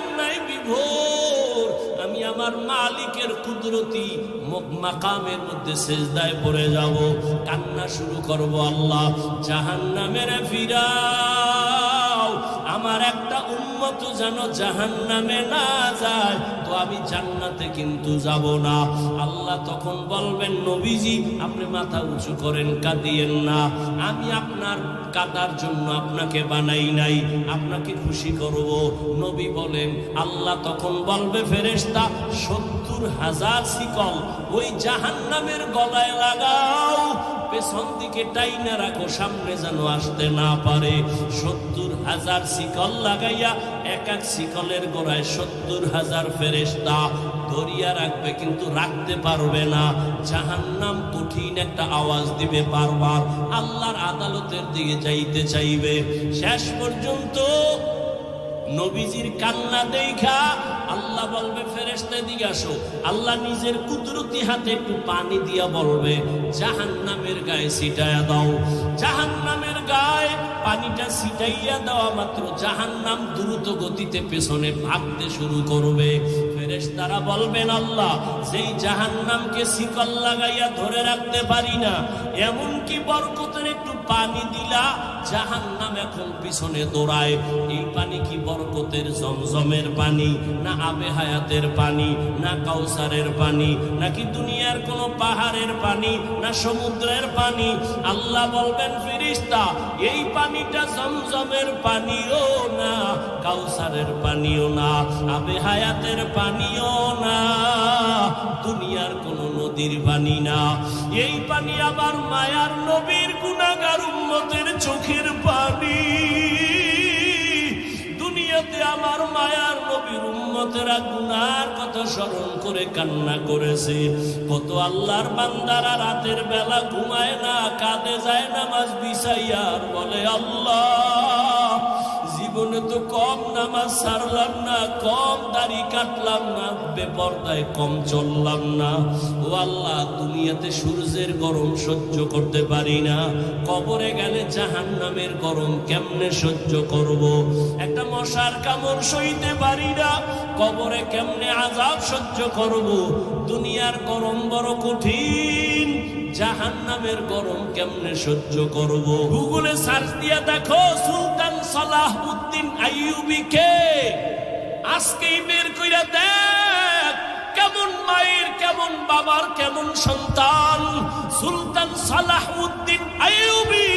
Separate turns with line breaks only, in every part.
কান্নায় বিভোর। আমি আমার মালিকের কুদরতি মকামের মধ্যে সেজদায় পড়ে যাব। কান্না শুরু করব আল্লাহ। জাহান্নামের ফিরাও আমার একটা উন্মত যেন জাহান্নামে না যায়, তো আমি জান্নাতে কিন্তু যাব না। আল্লাহ তখন বলবেন, নবীজি, আপনি মাথা উঁচু করেন, কাঁদিয়েন না। আমি আপনার কাদার জন্য আপনাকে বানাই নাই, আপনাকে খুশি করব। নবী বলেন, আল্লাহ তখন বলবে, ফেরেশতা সত্তর হাজার শিকল। ওই জাহান্নামের গলায় লাগাও। পেছন দিকে টাইনা রাখো, সামনে যেন আসতে না পারে। সত্তর হাজার শিকল লাগাইয়া এক এক শিকলের গোড়ায় সত্তর হাজার ফেরেশতা ধরিয়া রাখবে, কিন্তু রাখতে পারবে না। জাহান্নাম কঠিন একটা আওয়াজ দিবে বারবার। আল্লাহর আদালতের দিকে যাইতে চাইবে। শেষ পর্যন্ত নবীজির কান্না দেখা, আল্লাহ বলবে ফেরেস্তা দিকে আসো। আল্লাহ নিজের কুদরতি হাতে একটু পানি দিয়া বলবে জাহান নামের গায়ে ছিটাইয়া দাও। জাহান নামের গায়ে পানিটা ছিটাইয়া দেওয়া মাত্র জাহান নাম দ্রুত গতিতে পেছনে ভাগতে শুরু করবে। ফেরেশতারা বলবেন, আল্লাহ, যেই জাহান নামকে শিকল লাগাইয়া ধরে রাখতে পারি না, এমনকি বরকতের একটু পানি দিলা জাহান নাম এখন পিছনে দৌড়ায়। এই পানি কি বরকতের জমজমের পানি, না আবে হায়াতের পানি, না কাউসারের পানি, নাকি দুনিয়ার কোনো পাহাড়ের পানি, না সমুদ্রের পানি? আল্লাহ বলবেন ফিরিস্তা এই পানিটা জমজমের পানিও না, কাউসারের পানিও না, আবে হায়াতের পানিও না, দুনিয়ার কোনো নদীর পানি না। এই পানি আবার মায়ার নবীর গুণাগার উম্মতের চোখের পানি দুনিয়াতে আমার মায়ার নবীর উম্মতেরা গুনার কথা স্মরণ করে কান্না করেছে। কত আল্লাহর বান্দারা রাতের বেলা ঘুমায় না, কাঁদে যায় না নামাজ বিছাইয়ার বলে, আল্লাহ জীবনে তো কম নামাজ সারলাম না, কম দাড়ি কাটলাম না, বেপর্দায় কম চললাম না ও আল্লাহ, দুনিয়াতে সূর্যের গরম সহ্য করতে পারি না কবরে গেলে জাহান নামের গরম কেমনে সহ্য করব। একটা মশার কামড় সইতে পারি না, কবরে কেমনে আজাব সহ্য করব। দুনিয়ার গরম বড় কঠিন জাহান নামের গরম কেমনে সহ্য করব গুগলে সার্চ দিয়া দেখো সুলতান সালাহ উদ্দিন আইয়ুবিকে আজকেই বের কইরা দেখ, কেমন মায়ের, কেমন বাবার, কেমন সন্তান। সুলতান সালাহ উদ্দিন আইয়ুবি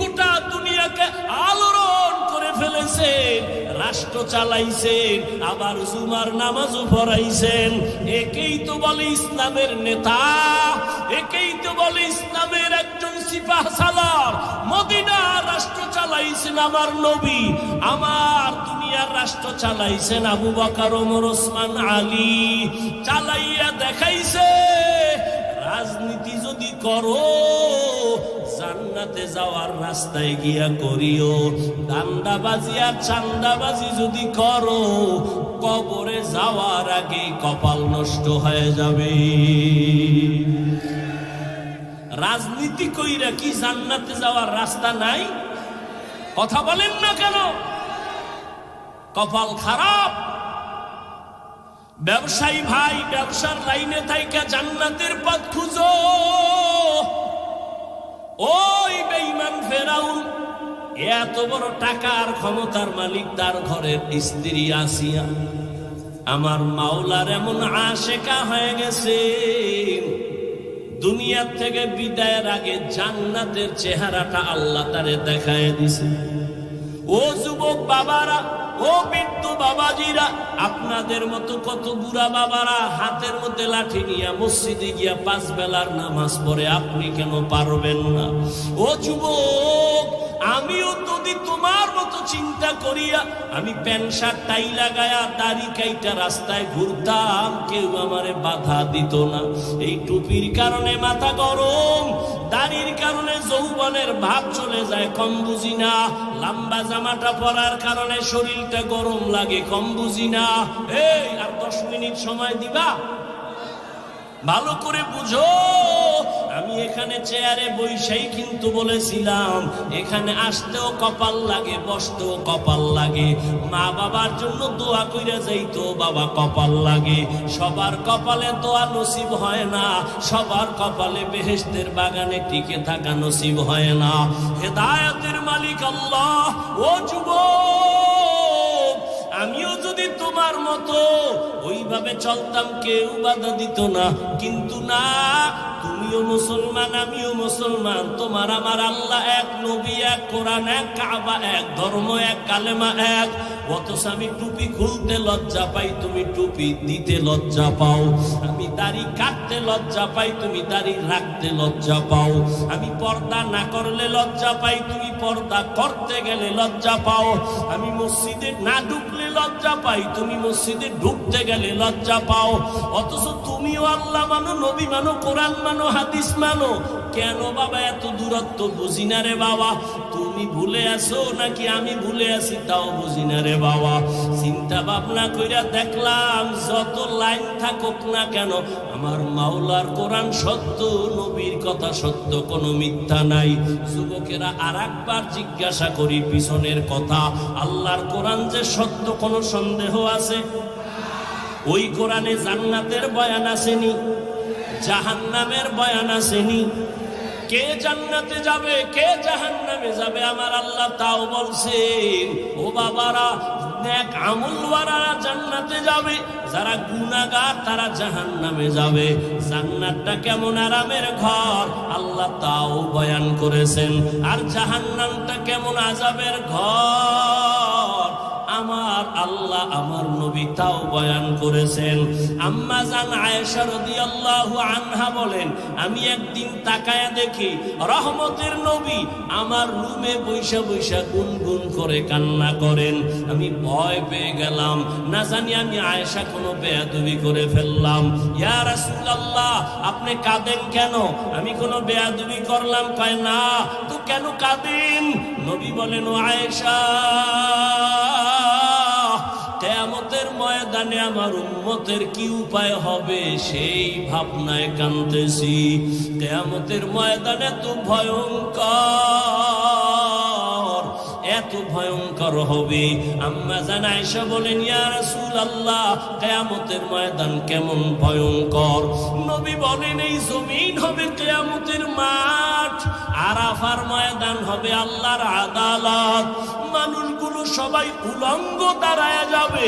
গোটা দুনিয়াকে আলোড়ন করে ফেলেছেন, রাষ্ট্র চালাইছেন, আবার জুমার নামাজও পড়াইছেন। একেই তো বলে ইসলামের নেতা, একেই তো বলে ইসলামের একজন চালাইছেন নবী। আমার চালাইয়া দেখাইছে, রাজনীতি যদি করো, জান্নাতে যাওয়ার রাস্তায় গিয়া করিও। দান্দাবাজি আর চান্দাবাজি যদি করো, কবরে যাওয়ার আগে কপাল নষ্ট হয়ে যাবে। রাজনীতি কইরা কি জান্নাতে যাওয়ার রাস্তা নাই? কথা বলেন না কেন? কপাল খারাপ। ব্যবসায়ী ভাই, ব্যবসার লাইনে থাইকা জান্নাতের পথ খুঁজো। ওই বেঈমান ফেরাউন এত বড় টাকার ক্ষমতার মালিক তার ঘরের স্ত্রী আসিয়া। আমার মাওলার এমন আশেকা হয়ে গেছে। দুনিয়ার থেকে বিদায়ের আগে জান্নাতের চেহারাটা আল্লাহ তারে দেখায় দিছে। ও যুবক বাবারা, ও বৃদ্ধ বাবাজিরা, আপনাদের মতো কত বুড়া বাবারা হাতের মধ্যে লাঠি নিয়ে মসজিদে গিয়া পাঁচ বেলার নামাজ পড়ে, আপনি কেন পারবেন না? ও যুবক! আমিও যদি তোমার মতো চিন্তা করিয়া আমি প্যান্ট, শার্ট, টাই লাগায়া দাড়ি কাইটা রাস্তায় ঘুরতাম, কেউ আমারে বাধা দিত না। এই টুপির কারণে মাথা গরম, দাড়ির কারণে যৌবনের ভাব চলে যায়, কম বুঝি না। লম্বা জামাটা পরার কারণে শরীরটা গরম লাগে, কম বুঝি না। এই, আর দশ মিনিট সময় দিবা? ভালো করে বুঝো। আমি এখানে চেয়ারে বৈশাই কিন্তু বলেছিলাম, এখানে আসতেও কপাল লাগে, বসতেও কপাল লাগে। মা বাবার জন্য দোয়া কইরা যাইতো, বাবা কপাল লাগে। সবার কপালে দোয়া নসিব হয় না, সবার কপালে বেহেস্তের বাগানে টিকে থাকা নসিব হয় না। হেদায়তের মালিক আল্লাহ, ও যুবক, আমিও যদি তোমার মতো ওইভাবে চলতাম, কেউ বাধা দিত না। কিন্তু না তুমিও মুসলমান, আমিও মুসলমান। তোমার আমার আল্লাহ এক, নবী এক, কোরআন এক, কাবা এক, ধর্ম এক, কালেমা এক অথচ আমি টুপি খুলতে লজ্জা পাই, তুমি টুপি দিতে লজ্জা পাও। আমি দাড়ি কাটতে লজ্জা পাই, তুমি দাড়ি রাখতে লজ্জা পাও। আমি পর্দা না করলে লজ্জা পাই, তুমি পর্দা করতে গেলে লজ্জা পাও। আমি মসজিদে না ঢুকলে লজ্জা পাই, তুমি মসজিদে ঢুকতে গেলে লজ্জা পাও। অথচ তুমিও আল্লাহ মানো, নবী মানো, কোরআন মানো, হাদিস মানো। কেন বাবা, এত দূরত্ব বুঝি না রে বাবা? তুমি ভুলে আসো নাকি আমি ভুলে আছি? তাও বুঝি না রে বাবা। চিন্তা ভাবনা কইরা দেখলাম, যত লাইন থাকুক না কেন, আমার মাওলার কোরআন সত্য, নবীর কথা সত্য, কোনো মিথ্যা নাই। যুবকেরা আর একবার জিজ্ঞাসা করি, পিছনের কথা, আল্লাহর কোরআন যে সত্য, কোনো সন্দেহ আছে? ওই কোরআনে জান্নাতের বয়ান আসেনি? জাহান্নামের বয়ান আসেনি? কে জান্নাতে যাবে, কে জাহান্নামে যাবে? আমার আল্লাহ তাও বলছেন ও বাবারা, নেক আমলওয়ালারা জান্নাতে যাবে। যারা গুনাহগার, তারা জাহান্নামে যাবে। জান্নাতটা কেমন আরামের ঘর? আল্লাহ তাও বয়ান করেছেন, আর জাহান্নামটা কেমন আজাবের ঘর? আমার আল্লাহ আমার নবী তাও বয়ান করেছেন। আম্মা জান আয়েশা রাদিয়াল্লাহু আনহা বলেন, আমি একদিন তাকায়া দেখি রহমতের নবী আমার রুমে বৈশা বৈশা গুনগুন করে কান্না করেন। আমি ভয় পেয়ে গেলাম। না জানি আমি আয়েশা কোনো বেয়াদবি করে ফেললাম। ইয়া রাসূলুল্লাহ, আপনি কাঁদেন কেন? আমি কোনো বেয়াদবি করলাম। কয়, না, তো কেন কাঁদেন? নবী বলেন আয়েশা ময়দানে আমার উন্মতের কি উপায় হবে? সেই ভাবনায় কানতেছি কেয়ামতের ময়দানে তো ভয়ঙ্কর, এত ভয়ঙ্কর হবে। আম্মা জানাই এসে বলেন, ইয়া রাসূলুল্লাহ, কিয়ামতের ময়দান কেমন ভয়ঙ্কর? নবী বলেন, এই জমিন হবে কেয়ামতের মাঠ, আরাফার ময়দান হবে আল্লাহর আদালত। মানুষগুলো সবাই উলঙ্গ দাঁড়ায় যাবে।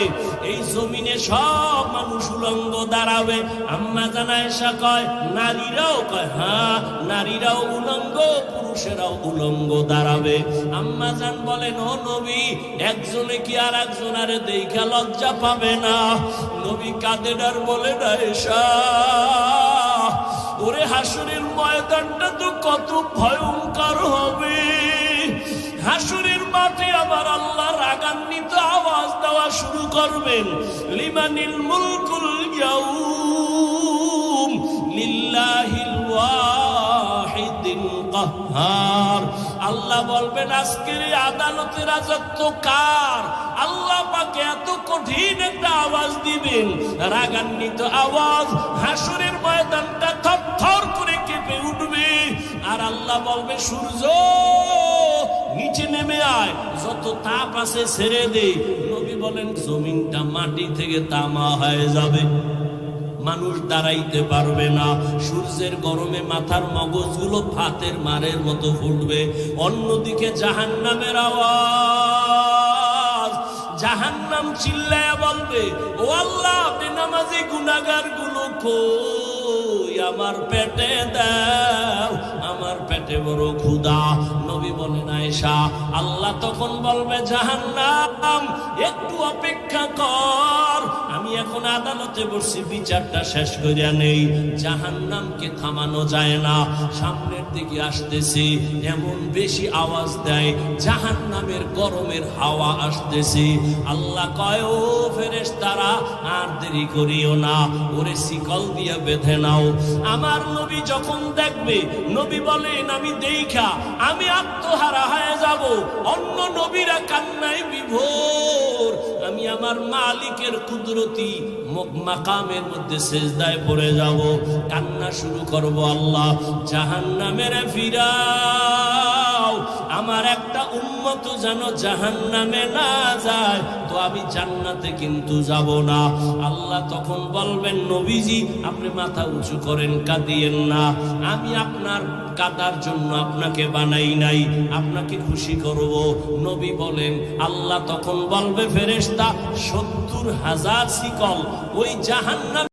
এই জমিনে সব মানুষ উলঙ্গ দাঁড়াবে। আম্মা জানা এসা কয়, নারীরাও কয় হ্যাঁ নারীরাও উলঙ্গ, পুরুষেরাও উলঙ্গ দাঁড়াবে। আম্মা জান বলেন, ও নবী, একজনে কি আর একজন আরে দেখা লজ্জা পাবে না? নবী কাঁদেন আর বলে না এসা ওরে হাসুরের ময়দানটা তো কত ভয়ঙ্কর হবে। হাসুরের মাঠে আবার আল্লাহ রাগান্বিত আওয়াজ দেওয়া শুরু করবেন। লিমানিল মুলকুল ইয়াউম লিল্লাহিল ওয়াহিদিল আল্লাহ বলবেন, আজকের এই আদালতের রাজত্ব কার? আল্লাহ পাকে এত কঠিন একটা আওয়াজ দিবেন। রাগান্বিত আওয়াজ হাসুরের ময়দানটা থর থর করে কেঁপে উঠবে। আর আল্লাহ বলবে সূর্য নিচে নেমে আয়। যত তাপ আছে ছেড়ে দে। নবী বলেন, জমিনটা মাটি থেকে তামা হয়ে যাবে। মানুষ দাঁড়াইতে পারবে না। সূর্যের গরমে মাথার মগজগুলো ফাতের মারের মতো ফুটবে। অন্যদিকে জাহান নামের আওয়াজ। জাহান্নাম চিল্লায়া বলবে, ও আল্লাহ বেনামাজি গুনাগারগুলো কই আমার পেটে দাও। আমার পেটে বড় ক্ষুদা নবী বলেন আয়েশা, আল্লাহ তখন বলবে, জাহান্নাম, একটু অপেক্ষা কর। আমি এখন আদালতে বসছি, বিচারটা শেষ করিয়া নেই। জাহান্নামকে থামানো যায় না। সামনের দিকে আসতেছে, এমন বেশি আওয়াজ দেয়, জাহান্নামের গরমের হাওয়া আসতেছে। আল্লাহ কয়, ও ফেরেশ তারা আর দেরি করিও না। ওরে শিকল দিয়ে বেঁধে নাও। আমার নবী যখন দেখবে, নবী বলেন, আমি দেখা, আমি আত্মহারা হয়ে যাব। অন্য নবীরা কান্নায় বিভোর। আমি আমার মালিকের কুদরতি মাকামের মধ্যে সেজদায় পড়ে যাব। কান্না শুরু করব আল্লাহ, জাহান্নামের ফিরাও। আমার একটা উম্মত যেন জাহান্নামে না যায়। আমি জান্নাতে কিন্তু যাব না। আল্লাহ তখন বলবেন, নবীজি, আপনি মাথা উঁচু করেন, কাঁদিয়েন না। আমি আপনার কাদার জন্য আপনাকে বানাই নাই, আপনাকে খুশি করব। নবী বলেন, আল্লাহ তখন বলবে ফেরেস্তা সত্তর হাজার শিকল, ওই জাহান্নাম